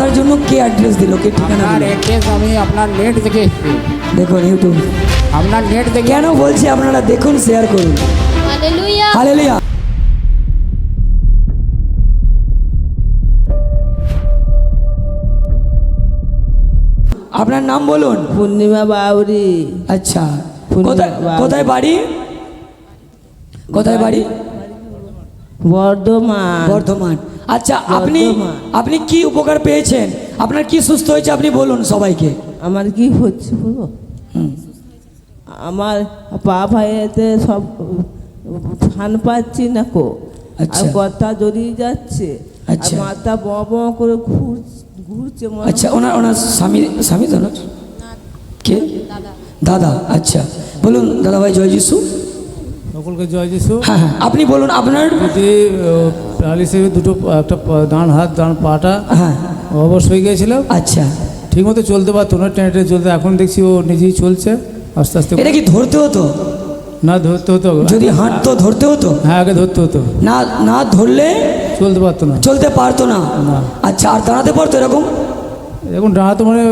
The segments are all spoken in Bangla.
আসার জন্য কে অ্যাড্রেস দিল? কে ঠিকানা আপনার অ্যাড্রেস আমি আপনার নেট থেকে এসেছি। দেখুন ইউটিউব আপনার নেট থেকে কেন বলছি আপনারা দেখুন শেয়ার করুন। Hallelujah. হালেলুয়া আপনার নাম বলুন। পূর্ণিমা বাউরি। আচ্ছা। কোথায় কোথায় বাড়ি? কোথায় বাড়ি? বর্ধমান। বর্ধমান। আচ্ছা আপনি। আপনি কি উপকার পেয়েছেন? আপনার কি সুস্থ হয়েছে আপনি বলুন সবাইকে। আমার কি হচ্ছে বলো? হুম। আমার পা ভাইয়েতে সব ফান পাচ্ছি না কো। আচ্ছা। আর কথা জড়িয়ে যাচ্ছে আচ্ছা। মাথা ব ব করে ঘুর- ঘুরছে আচ্ছা ওনার ওনার স্বামী স্বামী তো কে? দাদা। আচ্ছা। বলুন দাদা ভাই জয় যিশু। সকলকে জয় যিশু। হ্যাঁ হ্যাঁ আপনি বলুন আপনার? যদি প্যারালিসিস দুটো একটা ডান হাত ডান পাটা হ্যাঁ অবশ হয়ে গিয়েছিল। আচ্ছা। ঠিকমতো চলতে পারতো না টেনে টেনে চলতে। এখন দেখছি ও নিজেই চলছে। আস্তে আস্তে এটা কি ধরতে হতো? না ধরতে হতো। যদি হাঁটতো ধরতে হতো? হ্যাঁ আগে ধরতে হতো। না না ধরলে চলতে পারতো না। চলতে পারতো না। না। আচ্ছা আর দাঁড়াতে পারতো এরকম? এখন ডাঁড়াতো মানে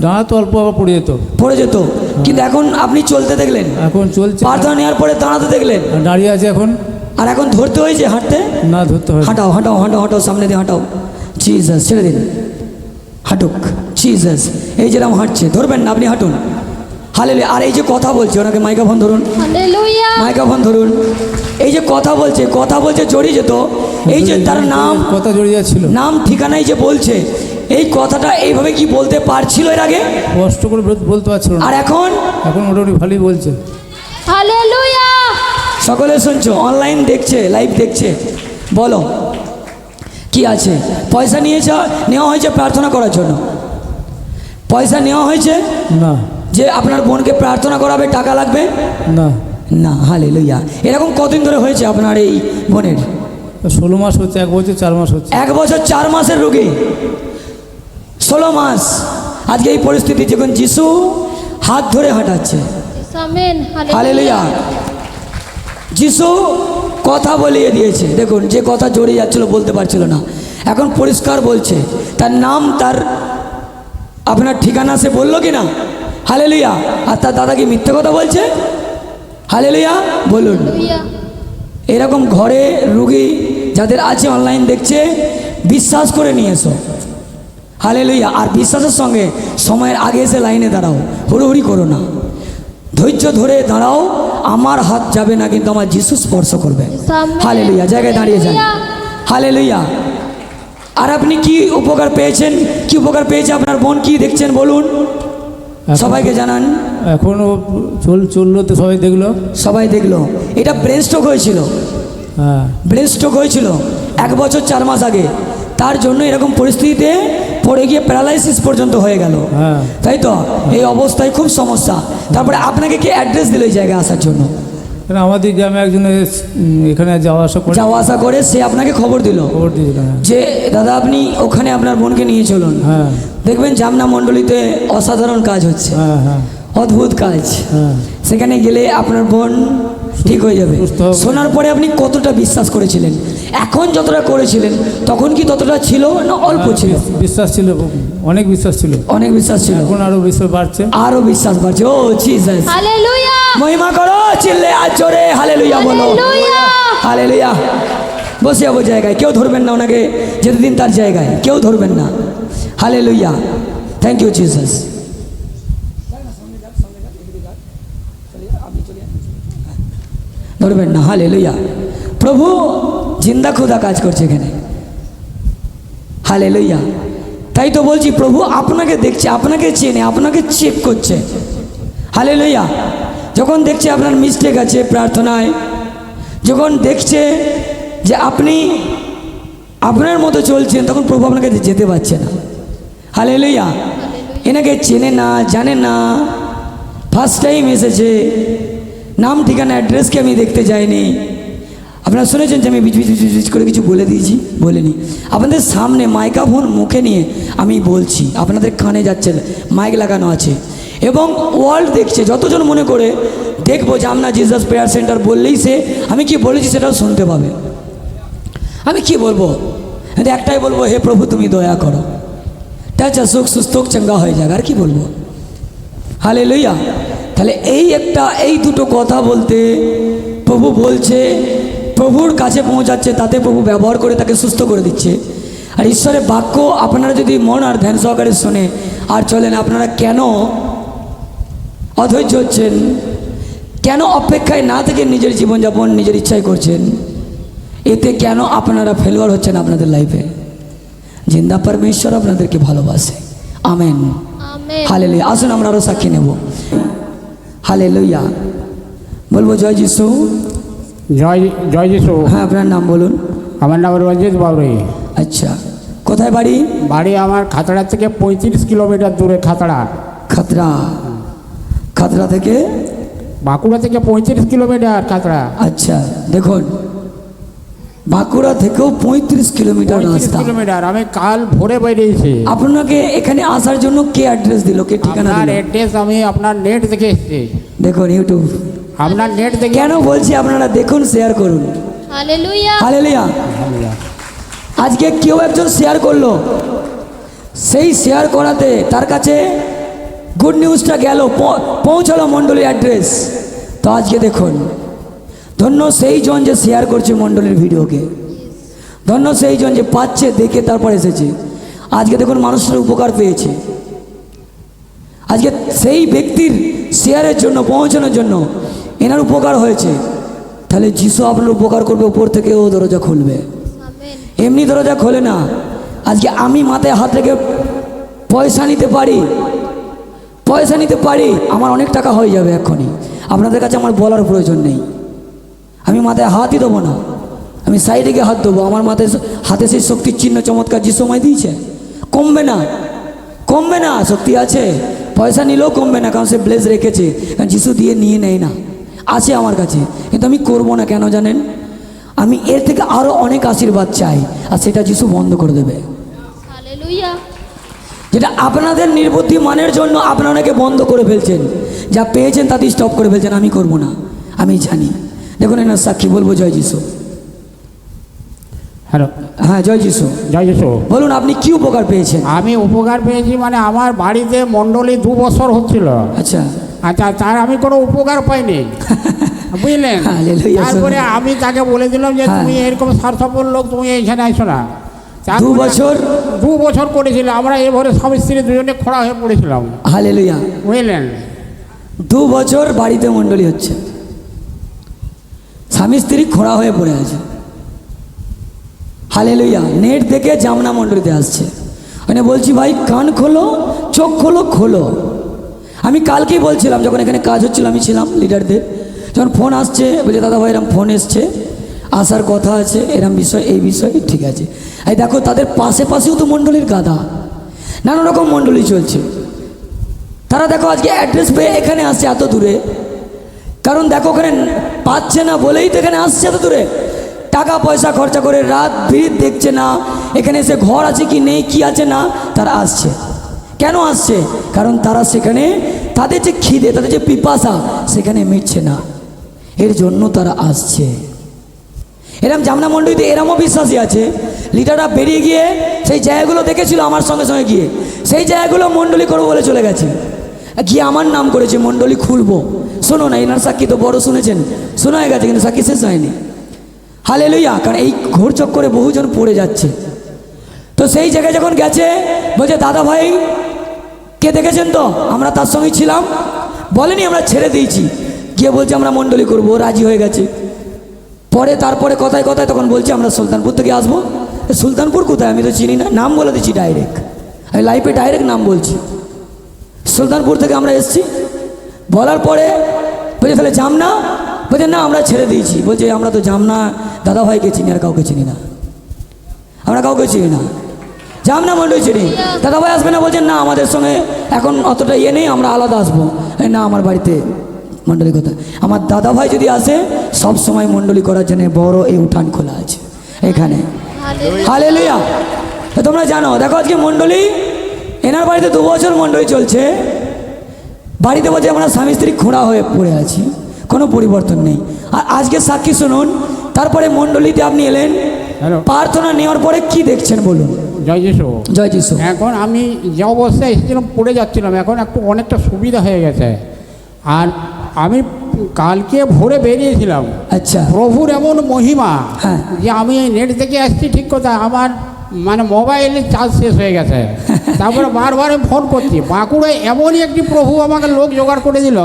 ডাঁড়াতো অল্প আবার পড়ে যেত। পড়ে যেত। কিন্তু এখন আপনি চলতে দেখলেন? এখন চলছে। প্রার্থনা নেওয়ার পরে দাঁড়াতে দেখলেন? দাঁড়িয়ে আছে এখন। আর এখন ধরতে হয়েছে হাঁটতে? না ধরতে হয় হাঁটাও হাঁটাও হাঁটাও হাঁটাও সামনে দিয়ে হাঁটাও। জিজাস ছেড়ে দিন। হাঁটুক। জিজাস এই যেরকম হাঁটছে ধরবেন না আপনি হাঁটুন। হালে আর এই যে কথা বলছে ওনাকে মাইক্রোফোন ধরুন. মাইক্রোফোন ধরুন। এই যে কথা বলছে কথা বলছে জড়িয়ে যেত। এই যে তার নাম কথা জড়িয়ে যাচ্ছিল। নাম ঠিকানাই যে বলছে এই কথাটা এইভাবে কি বলতে পারছিল এর আগে? কষ্ট করে বল- বলতে পারছিল না। আর এখন? এখন মোটামুটি ভালোই বলছে. সকলে শুনছো? অনলাইন দেখছে লাইভ দেখছে। বলো কি আছে? পয়সা নিয়েছ নেওয়া হয়েছে প্রার্থনা করার জন্য? পয়সা নেওয়া হয়েছে? না। যে আপনার বোনকে প্রার্থনা করাবে টাকা লাগবে? না। না হালে লইয়া এরকম কতদিন ধরে হয়েছে আপনার এই বোনের? ষোলো মাস হচ্ছে এক বছর চার মাস হচ্ছে। এক বছর চার মাসের রোগী? ষোলো মাস আজকে এই পরিস্থিতি যখন যিশু হাত ধরে হাঁটাচ্ছে. যিশু কথা বলিয়ে দিয়েছে। দেখুন যে কথা জড়িয়ে যাচ্ছিল বলতে পারছিল না। এখন পরিষ্কার বলছে তার নাম তার আপনার ঠিকানা সে বলল কি না হালে লইয়া আর তার দাদা কি মিথ্যে কথা বলছে? হালে লইয়া বলুন এরকম ঘরে রুগী যাদের আছে অনলাইন দেখছে বিশ্বাস করে নিয়ে এসো। হালে লইয়া আর বিশ্বাসের সঙ্গে সময়ের আগে এসে লাইনে দাঁড়াও। হুড়োহুড়ি করো না। ধৈর্য ধরে দাঁড়াও। আমার হাত যাবে না কিন্তু আমার যিশু স্পর্শ করবে. হালে লইয়া জায়গায় দাঁড়িয়ে যান। হালে লইয়া আর আপনি কি উপকার পেয়েছেন? কি উপকার পেয়েছে আপনার বোন? কি দেখছেন? বলুন। সবাইকে জানান। এখনও চল চলল তো সবাই দেখল? সবাই দেখল। এটা ব্রেন স্ট্রোক হয়েছিল। হ্যাঁ। ব্রেন স্ট্রোক হয়েছিল এক বছর চার মাস আগে। তার জন্য এরকম পরিস্থিতিতে পড়ে গিয়ে প্যারালাইসিস পর্যন্ত হয়ে গেল। হ্যাঁ। তাই তো? এই অবস্থায় খুব সমস্যা। তারপরে আপনাকে কি অ্যাড্রেস দিল এই জায়গায় আসার জন্য? আমাদের গ্রামে একজন এখানে যাওয়া আসা করে যাওয়া আসা করে সে আপনাকে খবর দিল। খবর দিয়েছিল হ্যাঁ। যে দাদা আপনি ওখানে আপনার বোনকে নিয়ে চলুন। হ্যাঁ। দেখবেন জামনা মণ্ডলীতে অসাধারণ কাজ হচ্ছে। হ্যাঁ হ্যাঁ। অদ্ভুত কাজ। হ্যাঁ। সেখানে গেলে আপনার বোন ঠিক হয়ে যাবে। শোনার পরে আপনি কতটা বিশ্বাস করেছিলেন? এখন যতটা করেছিলেন তখন কি ততটা ছিল না অল্প ছিল? বিশ্বাস ছিল অনেক বিশ্বাস ছিল। অনেক বিশ্বাস ছিল। এখন আরও বিশ্বাস বাড়ছে। আরও বিশ্বাস বাড়ছে। ও জিসাস. মহিমা করো চিল্লে আর জোরে হালে লইয়া বলো। Hallelujah. হালে লইয়া বসে যাব জায়গায়। কেউ ধরবেন না ওনাকে যেতে দিন তার জায়গায়। কেউ ধরবেন না। হালে লইয়া থ্যাংক ইউ জিসাস ধরবেন না। হালে লইয়া প্রভু জিন্দা খুদা কাজ করছে এখানে। হালে লইয়া তাই তো বলছি, প্রভু আপনাকে দেখছে, আপনাকে চেনে, আপনাকে চেক করছে। হালে লইয়া যখন দেখছে আপনার মিস্টেক আছে প্রার্থনায়, যখন দেখছে যে আপনি আপনার মতো চলছেন, তখন প্রভু আপনাকে যেতে পারছে না। হালে লইয়া এনাকে চেনে না, জানে না। ফার্স্ট টাইম এসেছে। নাম, ঠিকানা অ্যাড্রেসকে আমি দেখতে যাইনি। আপনারা শুনেছেন যে আমি বিচ করে কিছু বলে দিয়েছি, বলিনি। আপনাদের সামনে মাইক্রোফোন মুখে নিয়ে আমি বলছি, আপনাদের কানে যাচ্ছে মাইক লাগানো আছে। এবং ওয়ার্ল্ড দেখছে, যতজন মনে করে দেখব যে আমরা জিজাস প্রেয়ার সেন্টার বললেই সে, আমি কি বলেছি সেটাও শুনতে পাবে। আমি কি বলব? কিন্তু একটাই বলব, হে প্রভু, তুমি দয়া করো। আচ্ছা সুখ সুস্থ চাঙ্গা হয়ে যাক, আর কি বলব? হালে লইয়া তাহলে এই একটা, এই দুটো কথা বলতে প্রভু বলছে প্রভুর কাছে পৌঁছাচ্ছে তাতে প্রভু ব্যবহার করে তাকে সুস্থ করে দিচ্ছে। আর ঈশ্বরের বাক্য আপনারা যদি মন আর ধ্যান সহকারে শোনে আর চলেন আপনারা কেন অধৈর্য হচ্ছেন? কেন অপেক্ষায় না থেকে নিজের জীবনযাপন নিজের ইচ্ছায় করছেন? এতে কেন আপনারা ফেলোয়ার হচ্ছেন আপনাদের লাইফে জিন্দা পরমেশ্বর আপনাদেরকে ভালোবাসে। আমেন। হালে লইয়া আসুন আমরা আরও সাক্ষী নেব। হালে লইয়া বলব জয় যিশু। জয় জয় যিশু। হ্যাঁ আপনার নাম বলুন। আমার নাম রঞ্জিত বাবরি। আচ্ছা কোথায় বাড়ি? বাড়ি আমার খাতড়া থেকে পঁয়ত্রিশ কিলোমিটার দূরে খাতড়া। খাতরা খাতরা থেকে? বাঁকুড়া থেকে পঁয়ত্রিশ কিলোমিটার খাতড়া। আচ্ছা দেখুন। বাঁকুড়া থেকেও পঁয়ত্রিশ কিলোমিটার রাস্তা। কিলোমিটার আমি কাল ভোরে বেরিয়েছি। আপনাকে এখানে আসার জন্য কে অ্যাড্রেস দিল? কে ঠিকানা অ্যাড্রেস আমি আপনার নেট দেখে এসেছি। দেখুন ইউটিউব আপনার নেট দেখে কেন বলছি আপনারা দেখুন শেয়ার করুন। হালেলুয়া। আজকে কেউ একজন শেয়ার করল। সেই শেয়ার করাতে তার কাছে গুড নিউজটা গেল পৌ- পৌঁছালো মণ্ডলীর অ্যাড্রেস তো আজকে দেখুন ধন্য সেই জন যে শেয়ার করছে মণ্ডলীর ভিডিওকে। ধন্য সেই জন যে পাচ্ছে দেখে তারপর এসেছে। আজকে দেখুন মানুষের উপকার পেয়েছে। আজকে সেই ব্যক্তির শেয়ারের জন্য পৌঁছানোর জন্য এনার উপকার হয়েছে। তাহলে যিশু আপনার উপকার করবে উপর থেকে ও দরজা খুলবে। এমনি দরজা খোলে না। আজকে আমি মাথায় হাত রেখে পয়সা নিতে পারি। পয়সা নিতে পারি আমার অনেক টাকা হয়ে যাবে এক্ষুনি। আপনাদের কাছে আমার বলার প্রয়োজন নেই। আমি মাথায় হাতই দেবো না। আমি সাইডে গিয়ে হাত দেবো। আমার মাথায় হাতে সেই শক্তির চিহ্ন চমৎকার যে সময় দিয়েছে। কমবে না। কমবে না। শক্তি আছে। পয়সা নিলেও কমবে না কারণ সে ব্লেজ রেখেছে। কারণ যিশু দিয়ে নিয়ে নেয় না। আছে আমার কাছে কিন্তু আমি করব না কেন জানেন? আমি এর থেকে আরও অনেক আশীর্বাদ চাই আর সেটা যিশু বন্ধ করে দেবে। যেটা আপনাদের নির্বুদ্ধি মানের জন্য আপনারা অনেকে বন্ধ করে ফেলছেন যা পেয়েছেন তাতেই স্টপ করে ফেলছেন আমি করব না আমি জানি। দেখুন এনার সাক্ষী বলব জয় যিশু। হ্যালো। হ্যাঁ জয় যিশু। জয় যিশু। বলুন আপনি কি উপকার পেয়েছেন? আমি উপকার পেয়েছি মানে আমার বাড়িতে মণ্ডলী দু বছর হচ্ছিল। আচ্ছা। আচ্ছা তার আমি কোনো উপকার পাইনি। বুঝলেন? তারপরে. আমি তাকে বলে দিলাম যে হ্যাঁ। তুমি এরকম স্বার্থপর লোক তুমি এইখানে আইসো না। দু বছর? দু বছর করেছিল। আমরা এবারে স্বামী স্ত্রী দুজনে খোড়া হয়ে পড়েছিলাম। হালে লইয়া বুঝলেন? দু বছর বাড়িতে মণ্ডলী হচ্ছে। স্বামী স্ত্রী খোড়া হয়ে পড়ে আছে। হালে লইয়া নেট থেকে জামনা মণ্ডলীতে আসছে। মানে বলছি ভাই কান খোলো চোখ খোলো খোলো। আমি কালকেই বলছিলাম, যখন এখানে কাজ হচ্ছিল, আমি ছিলাম লিডারদের যখন ফোন আসছে, বলছে, দাদা ভাই, এরম ফোন এসছে। আসার কথা আছে, এরম বিষয়, এই বিষয়, ঠিক আছে। এই দেখো, তাদের পাশে পাশেও তো মণ্ডলীর গাদা নানা রকম মণ্ডলী চলছে। তারা দেখো, আজকে অ্যাড্রেস পেয়ে এখানে আসছে এত দূরে। কারণ দেখো, ওখানে পাচ্ছে না বলেই তো এখানে আসছে এত দূরে। টাকা, পয়সা, খরচা করে রাত ভিড় দেখছে না, এখানে এসে ঘর আছে কি নেই, কি আছে না, তারা আসছে। কেন আসছে? কারণ তারা সেখানে তাদের যে খিদে, তাদের যে পিপাসা, সেখানে মিটছে না। এর জন্য তারা আসছে। এরম জামনা মণ্ডলীতে এরমও বিশ্বাসী আছে। লিডাররা বেরিয়ে গিয়ে সেই জায়গাগুলো দেখেছিল আমার সঙ্গে সঙ্গে গিয়ে। সেই জায়গাগুলো মণ্ডলী করব বলে চলে গেছে। গিয়ে আমার নাম করেছে মণ্ডলী খুলবো। শোনো না, এনার সাক্ষী তো বড় শুনেছেন। শোনা হয়ে গেছে, কিন্তু সাক্ষী শেষ হয়নি। হালে লইয়া কারণ এই ঘোর চক্করে বহুজন পড়ে যাচ্ছে। তো সেই জায়গায় যখন গেছে, বলছে দাদা ভাই কে দেখেছেন তো? আমরা তার সঙ্গে ছিলাম। বলেনি আমরা ছেড়ে দিয়েছি। গিয়ে বলছে, আমরা মণ্ডলী করব। রাজি হয়ে গেছে। পরে তারপরে কথায় কথায় তখন বলছি, আমরা সুলতানপুর থেকে আসব। সুলতানপুর কোথায়? আমি তো চিনি না। নাম বলে দিচ্ছি ডাইরেক্ট আমি লাইফে ডাইরেক্ট নাম বলছি। সুলতানপুর থেকে আমরা এসেছি। বলার পরে বলছে, তাহলে জামনা বলছে, না, আমরা ছেড়ে দিয়েছি। বলছে, আমরা তো জামনা দাদা ভাইকে চিনি আর কাউকে চিনি না। আমরা কাউকে চিনি না। জামনা মন্ডল চিনি? দাদা ভাই আসবে না? বলছেন না আমাদের সঙ্গে এখন অতটা ইয়ে নেই আমরা আলাদা আসব। এই না আমার বাড়িতে মণ্ডলী কথা। আমার দাদা ভাই যদি আসে সব সময় মণ্ডলী করার জন্য বড় এই উঠান খোলা আছে এখানে। হালেলুয়া। হালে লইয়া তোমরা জানো দেখো আজকে মণ্ডলী এনার বাড়িতে দু বছর মণ্ডলী চলছে। বাড়িতে বলছে আমরা স্বামী স্ত্রী খোঁড়া হয়ে পড়ে আছি কোনো পরিবর্তন নেই। আর আজকে সাক্ষী শুনুন তারপরে মণ্ডলীতে আপনি এলেন প্রার্থনা নেওয়ার পরে কি দেখছেন বলুন? জয় যিশু। জয় যিশু। এখন আমি যে অবস্থায় এসেছিলাম পড়ে যাচ্ছিলাম এখন একটু অনেকটা সুবিধা হয়ে গেছে। আর আমি কালকে ভোরে বেরিয়েছিলাম। আচ্ছা। প্রভুর এমন মহিমা হ্যাঁ। যে আমি এই নেট থেকে আসছি ঠিক কথা আমার মানে মোবাইলে চার্জ শেষ হয়ে গেছে। তারপরে বারবার আমি ফোন করছি বাঁকুড়ায় এমনই একটি প্রভু আমাকে লোক জোগাড় করে দিল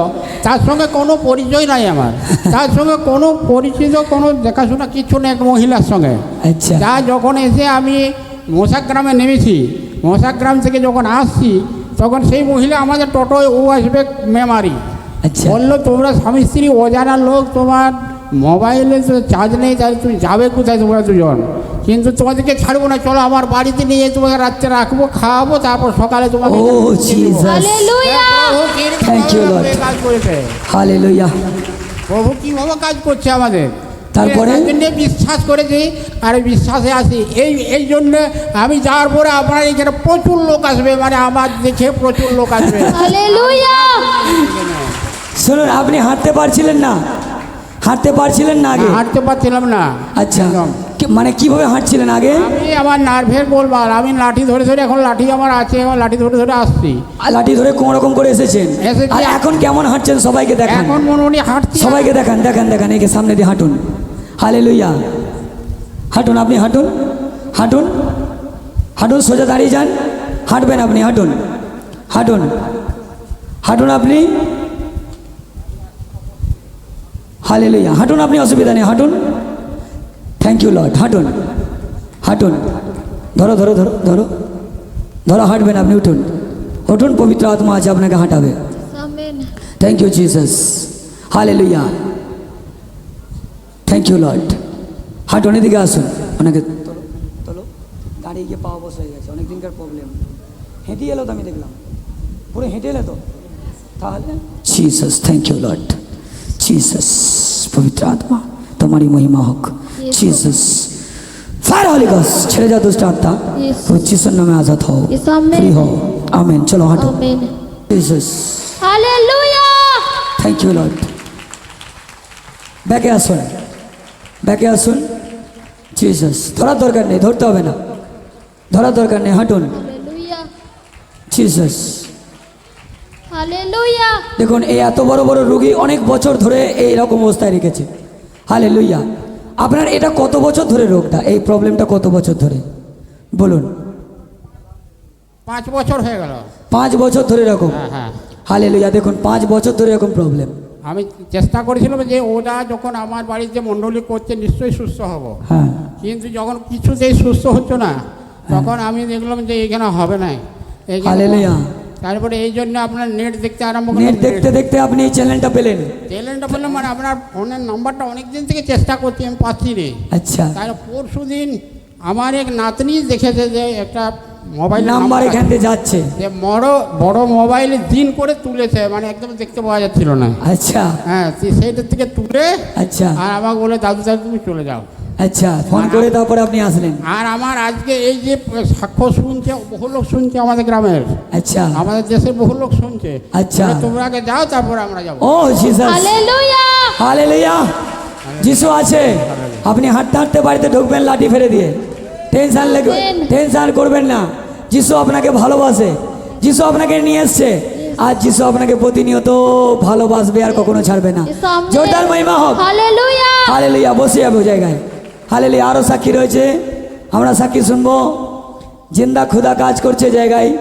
তার সঙ্গে কোনো পরিচয় নাই আমার। তার সঙ্গে কোনো পরিচিত কোনো দেখাশোনা কিচ্ছু নেই এক মহিলার সঙ্গে। আচ্ছা। যা যখন এসে আমি মশাগ্রামে নেমেছি। মশাগ্রাম থেকে যখন আসছি তখন সেই মহিলা আমাদের টোটোয় ও আসবে মেমারি। আচ্ছা। বলল তোমরা স্বামী স্ত্রী অজানা লোক তোমার মোবাইলে তো চার্জ নেই তাহলে তুমি যাবে কোথায় তোমরা দুজন? কিন্তু তোমাদেরকে ছাড়বো না চলো আমার বাড়িতে নিয়ে তোমাকে রাত্রে রাখব খাওয়াবো তারপর সকালে তোমাকে প্রভু কীভাবে কাজ করছে আমাদের? তারপরে? বিশ্বাস করেছি আর বিশ্বাসে আসি এই এই জন্য আমি যাওয়ার পরে আপনার এখানে প্রচুর লোক আসবে মানে আমার দেখে প্রচুর লোক আসবে। শুনুন আপনি হাঁটতে পারছিলেন না। হাঁটতে পারছিলেন না আগে? হাঁটতে পারছিলাম না। আচ্ছা একদম। মানে কীভাবে হাঁটছিলেন আগে? আমি আমার নার্ভের বলবার আমি লাঠি ধরে ধরে এখন লাঠি আমার আছে আমার লাঠি ধরে ধরে আসছি। আর লাঠি ধরে কোন রকম করে এসেছেন? এসেছি। আর এখন কেমন হাঁটছেন সবাইকে দেখান। এখন মনে মনে হাঁটছি সবাইকে দেখান দেখান দেখান একে সামনে দিয়ে হাঁটুন। হালে লইয়া হাঁটুন আপনি হাঁটুন হাঁটুন হাঁটুন সোজা দাঁড়িয়ে যান হাঁটবেন আপনি হাঁটুন হাঁটুন হাঁটুন আপনি হালে লইয়া হাঁটুন আপনি অসুবিধা নেই হাঁটুন থ্যাংক ইউ লর্ড হাঁটুন হাঁটুন ধরো ধরো ধরো ধরো ধরো হাঁটবেন আপনি উঠুন উঠুন পবিত্র আত্মা আছে আপনাকে হাঁটাবে amen thank you Jesus hallelujah thank you Lord হাঁটুন এদিকে আসুন ওনাকে তোলো তোলো দাঁড়িয়ে গিয়ে পাওয়া বসে হয়ে গেছে অনেক দিনকার প্রবলেম হেঁটে এলো তো আমি দেখলাম পুরো হেঁটে এলে তো তাহলে Jesus thank you Lord Jesus পবিত্র আত্মা তোমারই মহিমা হোক জিসাস ফায়ার হলি গস ছেড়ে যা দুষ্ট আত্মা Yes. ও যিশুর নামে আজাদ হও Yes, amen. ফ্রি হও আমেন চলো হাঁটো amen Jesus hallelujah thank you Lord ব্যাকে আসুন। জিসাস ধরার দরকার নেই ধরতে হবে না। ধরার দরকার নেই হাঁটুন। জিসাস দেখুন এই এত বড় বড় রুগী অনেক বছর ধরে এই রকম অবস্থায় রেখেছে। হালে লুইয়া আপনার এটা কত বছর ধরে রোগটা? এই প্রবলেমটা কত বছর ধরে? বলুন। পাঁচ বছর হয়ে গেল। পাঁচ বছর ধরে এরকম। হ্যাঁ হ্যাঁ। হালে লুইয়া দেখুন পাঁচ বছর ধরে এরকম প্রবলেম আমি চেষ্টা করেছিলাম যে ওরা যখন আমার বাড়িতে মণ্ডলী করছে নিশ্চয়ই সুস্থ হব। হ্যাঁ। কিন্তু যখন কিছুতেই সুস্থ হচ্ছে না তখন আমি দেখলাম যে এখানে হবে না তারপরে এই জন্য আপনার নেট দেখতে আরম্ভ নেট দেখতে দেখতে আপনি এই চ্যানেলটা পেলেন। চ্যানেলটা বললাম মানে আপনার ফোনের নাম্বারটা অনেক দিন থেকে চেষ্টা করছি আমি পাচ্ছি রে আচ্ছা। তাহলে পরশু দিন আমার এক নাতনি দেখেছে যে একটা মোবাইল নাম্বার এখান থেকে যাচ্ছে। যে বড় বড় মোবাইলে দিন করে তুলেছে মানে একদম দেখতে পাওয়া যাচ্ছিল না। আচ্ছা। হ্যাঁ সে- সেইটার থেকে তুলে আচ্ছা। আর আমাকে বলে দাদু দাদু তুমি চলে যাও। আচ্ছা ফোন করে তারপরে আপনি আসলেন? আর আমার আজকে এই যে সাক্ষ্য শুনছে বহু লোক শুনছে আমাদের গ্রামের। আচ্ছা। আমাদের দেশের বহু লোক শুনছে। আচ্ছা। তোমরা আগে যাও তারপর আমরা যাব। ও জিসাস হালেলুয়া! হালেলুয়া। যিশু আছে। আপনি হাঁটতে হাঁটতে বাড়িতে ঢুকবেন লাঠি ফেলে দিয়ে। টেনশন লেগে Amen. টেনশন করবেন না। যিশু আপনাকে ভালোবাসে। যিশু আপনাকে নিয়ে এসছে। আর যিশু আপনাকে প্রতিনিয়ত ভালোবাসবে আর কখনো ছাড়বে না. জোরদার মহিমা হোক। হালেলুয়া। হালেলুয়া বসে যাবে জায়গায়। হালেলুয়া আরও সাক্ষী রয়েছে। আমরা সাক্ষী শুনব। জিন্দা খুদা কাজ করছে জায়গায়।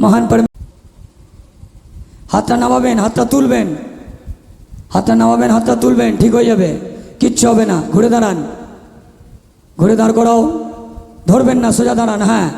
মহান হাতটা নামাবেন হাতটা তুলবেন। হাতটা নামাবেন হাতটা তুলবেন ঠিক হয়ে যাবে। কিচ্ছু হবে না। ঘুরে দাঁড়ান। ঘুরে দাঁড় করাও। ধরবেন না সোজা দাঁড়ান হ্যাঁ।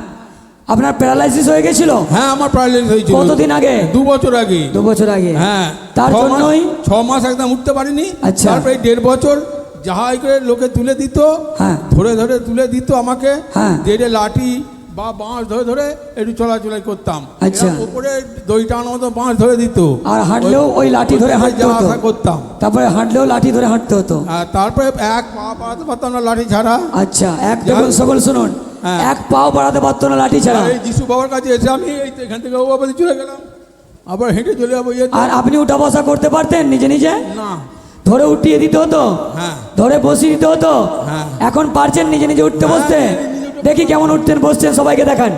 আপনার প্যারালাইসিস হয়ে গেছিল? হ্যাঁ আমার প্যারালাইসিস হয়েছিল। কতদিন আগে? দু বছর আগে। দু বছর আগে। হ্যাঁ। তার জন্যই? ছ মাস একদম উঠতে পারিনি। আচ্ছা। তারপরে দেড় বছর যাহাই করে লোকে তুলে দিত হ্যাঁ। ধরে ধরে তুলে দিত আমাকে। হ্যাঁ। দেড়ে লাঠি বা বাঁশ ধরে ধরে একটু চলাচলাই করতাম। আচ্ছা। উপরে দই টানার মতো বাঁশ ধরে দিত। আর হাঁটলেও ওই লাঠি ধরে হাঁটতে হতো। করতাম। তারপরে হাঁটলেও লাঠি ধরে হাঁটতে হতো। আর তারপরে এক পা পাড়াতে পারতাম না লাঠি ছাড়া। আচ্ছা এক সকল শুনুন। হ্যাঁ। এক পাও বাড়াতে পারতো না লাঠি ছাড়া। এই যিশু বাবার কাছে এসে আমি এই এখান থেকে ও বাবা চলে গেলাম। আবার হেঁটে চলে যাব আর আপনি উঠা বসা করতে পারতেন নিজে নিজে? না। ধরে উঠিয়ে দিতে হতো? হ্যাঁ। ধরে বসিয়ে দিতে হতো? হ্যাঁ। এখন পারছেন নিজে নিজে উঠতে বসতে? হ্যাঁ, দেখি কেমন উঠতেন বসছেন সবাইকে দেখান।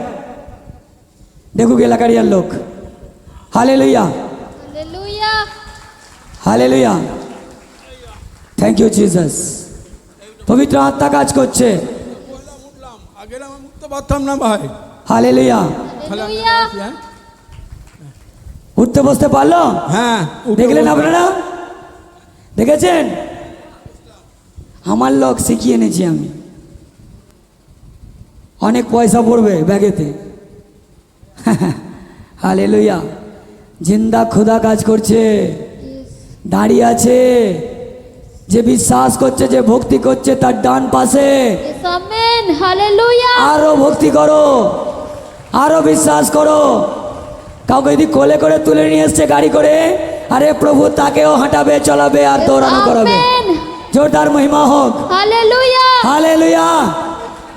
দেখুক এলাকারিয়ার লোক। হালে লইয়া হালে লইয়া থ্যাংক ইউ জিসাস পবিত্র আত্মা কাজ করছে। উঠলাম আগে আমি উঠতে পারতাম না ভাই হালে লইয়া হ্যাঁ? উঠতে বসতে পারল? হ্যাঁ উঠে দেখলেন। আপনারা? দেখেছেন? আমার লোক শিখিয়ে এনেছি আমি। অনেক পয়সা পড়বে ব্যাগেতে। হালে লইয়া জিন্দা খোদা কাজ করছে। দাঁড়িয়ে আছে। যে বিশ্বাস করছে যে ভক্তি করছে তার ডান পাশে। আরও ভক্তি করো। আরও বিশ্বাস করো। কাউকে যদি কোলে করে তুলে নিয়ে এসছে গাড়ি করে আরে প্রভু তাকেও হাঁটাবে চলাবে আর দৌড়ানো করাবে। জোরদার মহিমা হোক। হালে লুইয়া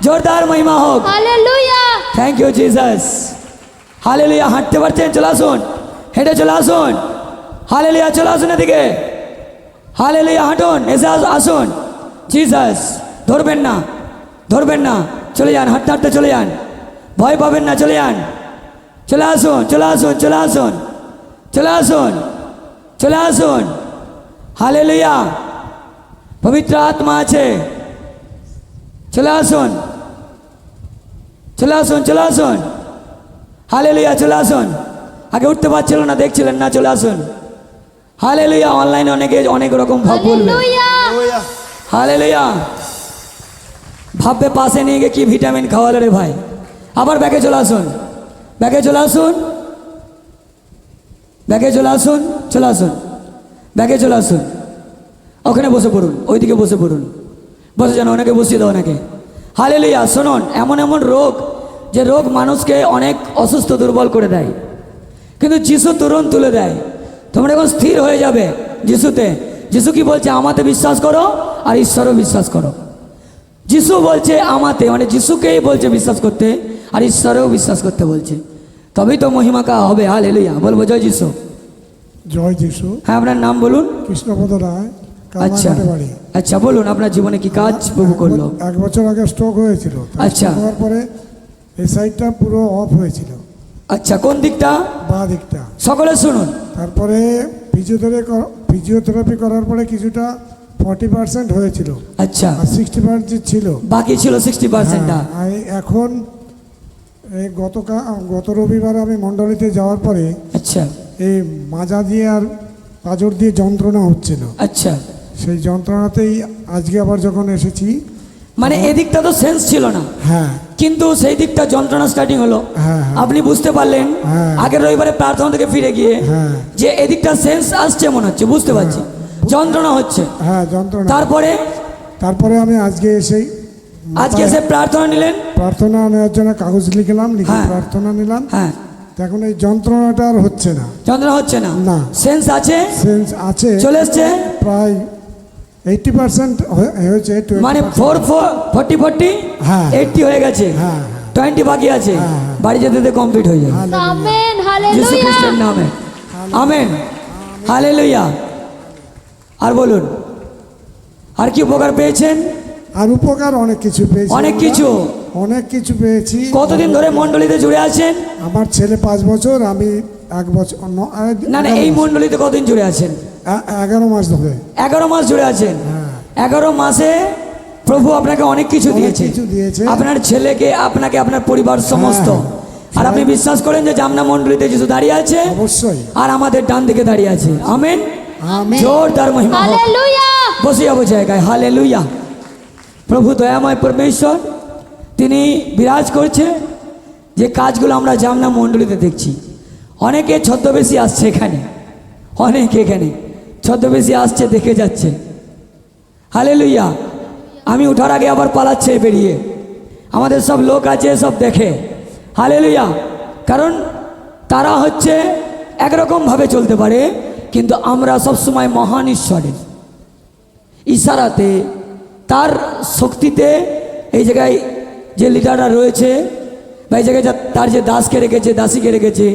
হোক Hallelujah. থ্যাংক ইউ জিসাস হালে লুইয়া হাঁটতে পারছেন চলে আসুন হেঁটে চলে আসুন হালে লুইয়া চলে আসুন এদিকে হালে লুইয়া হাঁটুন এসে আস- আসুন জিসাস ধরবেন না ধরবেন না চলে যান হাঁটতে হাঁটতে চলে যান ভয় পাবেন না চলে যান চলে আসুন চলে আসুন চলে আসুন চলে আসুন চলে আসুন হালে লুইয়া পবিত্র আত্মা আছে চলে আসুন চলে আসুন চলে আসুন। হালে লইয়া চলে আসুন। আগে উঠতে পারছিল না দেখছিলেন না চলে আসুন। হালে লইয়া অনলাইনে অনেকে অনেক রকম ভাব বলবে. হালে লইয়া ভাববে পাশে নিয়ে গিয়ে কি ভিটামিন খাওয়ালো রে ভাই। আবার ব্যাগে চলে আসুন। ব্যাগে চলে আসুন। ব্যাগে চলে আসুন চলে আসুন। ব্যাগে চলে আসুন। ওখানে বসে পড়ুন ওইদিকে বসে পড়ুন। বসে যান ওনাকে বসিয়ে দাও ওনাকে। হালে লইয়া শুনুন এমন এমন রোগ যে রোগ মানুষকে অনেক অসুস্থ দুর্বল করে দেয়। কিন্তু যিশু তরুণ তুলে দেয়। তোমরা এখন স্থির হয়ে যাবে যিশুতে যিশু কি বলছে আমাতে বিশ্বাস করো আর ঈশ্বরও বিশ্বাস করো। যিশু বলছে আমাতে। মানে যিশুকেই বলছে বিশ্বাস করতে আর ঈশ্বরেও বিশ্বাস করতে বলছে। তবেই তো মহিমাকা হবে। হাল এলুইয়া বলব জয় যিশু। জয় যিশু। হ্যাঁ আপনার নাম বলুন। কৃষ্ণপদ রায়। আচ্ছা। আচ্ছা বলুন আপনার জীবনে কি কাজ প্রভু করল? এক বছর আগে স্ট্রোক হয়েছিল। আচ্ছা। হওয়ার পরে এই সাইডটা পুরো অফ হয়েছিল। আচ্ছা কোন দিকটা? বা দিকটা। সকলে শুনুন। তারপরে ফিজিওথেরাপি ফিজিওথেরাপি করার পরে কিছুটা ফর্টি পার্সেন্ট হয়েছিল। আচ্ছা। সিক্সটি পার্সেন্ট ছিল। বাকি ছিল সিক্সটি পার্সেন্টটা হ্যাঁ, এখন এই গতকাল গত রবিবার আমি মণ্ডলীতে যাওয়ার পরে আচ্ছা। এই মাজা দিয়ে আর পাজর দিয়ে যন্ত্রণা হচ্ছিল। আচ্ছা। সেই যন্ত্রণাতেই আজকে আবার যখন এসেছি মানে এদিকটা তো সেন্স ছিল না। হ্যাঁ। কিন্তু সেই দিকটা যন্ত্রণা স্টার্টিং হলো। হ্যাঁ, হ্যাঁ। আপনি বুঝতে পারলেন হ্যাঁ। আগের রবিবারে প্রার্থনা থেকে ফিরে গিয়ে হ্যাঁ। যে এদিকটা সেন্স আসছে মনে হচ্ছে বুঝতে পারছি। যন্ত্রণা হচ্ছে। হ্যাঁ যন্ত্রণা। তারপরে? তারপরে আমি আজকে এসেই আজকে এসে প্রার্থনা নিলেন? প্রার্থনা নেওয়ার জন্য কাগজ লিখলাম লিখে। প্রার্থনা নিলাম। হ্যাঁ। এখন এই যন্ত্রণাটা আর হচ্ছে না। যন্ত্রণা হচ্ছে না। না। সেন্স আছে? সেন্স আছে। চলে এসছে? প্রায় এইটি পার্সেন্ট হয়েছে 20% মানে ফোর ফোর ফর্টি ফোর্টি হ্যাঁ। এইটটি হয়ে গেছে। হ্যাঁ। টোয়েন্টি বাকি আছে। হ্যাঁ, হ্যাঁ। বাড়ি যেতে যেতে কমপ্লিট হয়ে যাবে। যিশু খ্রিস্টের নামে। আমেন হালে লইয়া আর বলুন আর কি উপকার পেয়েছেন? আর উপকার অনেক কিছু পেয়েছি অনেক কিছু? অনেক কিছু পেয়েছি। কতদিন ধরে মণ্ডলীতে জুড়ে আছেন? আমার ছেলে পাঁচ বছর আমি এক বছর না না এই মণ্ডলীতে কতদিন জুড়ে আছেন? এগারো মাস ধরে। এগারো মাস জুড়ে আছেন? হ্যাঁ। এগারো মাসে প্রভু আপনাকে অনেক কিছু দিয়েছে। আপনার ছেলেকে আপনাকে আপনার পরিবার সমস্ত। হ্যাঁ। আর আপনি বিশ্বাস করেন যে জামনা মণ্ডলীতে যিশু দাঁড়িয়ে আছে? অবশ্যই। আর আমাদের ডান দিকে দাঁড়িয়ে আছে। আমেন? আমেন। জোরদার মহিমা. বসে যাব জায়গায়। হালে লুইয়া প্রভু দয়াময় পরমেশ্বর তিনি বিরাজ করছে যে কাজগুলো আমরা জামনা মণ্ডলীতে দেখছি। অনেকে ছদ্মবেশী আসছে এখানে, অনেক এখানে ছদ্মবেশী আসছে, দেখে যাচ্ছে। হালে লুইয়া আমি ওঠার আগে আবার পালাচ্ছে বেরিয়ে আমাদের সব লোক আছে, সব দেখে। হালে লুইয়া কারণ তারা হচ্ছে একরকমভাবে চলতে পারে, কিন্তু আমরা সবসময় মহান ঈশ্বরের। ইশারাতে, তার শক্তিতে এই জায়গায় যে লিডাররা রয়েছে, বা এই জায়গায় তার যে দাসকে রেখেছে, দাসীকে রেখেছে,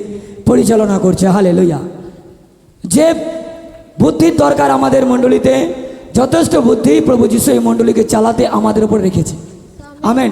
পরিচালনা করছে। হালে লইয়া যে বুদ্ধির দরকার আমাদের মণ্ডলীতে, যথেষ্ট বুদ্ধি প্রভু যিশু এই মণ্ডলীকে চালাতে আমাদের উপর রেখেছে। আমেন।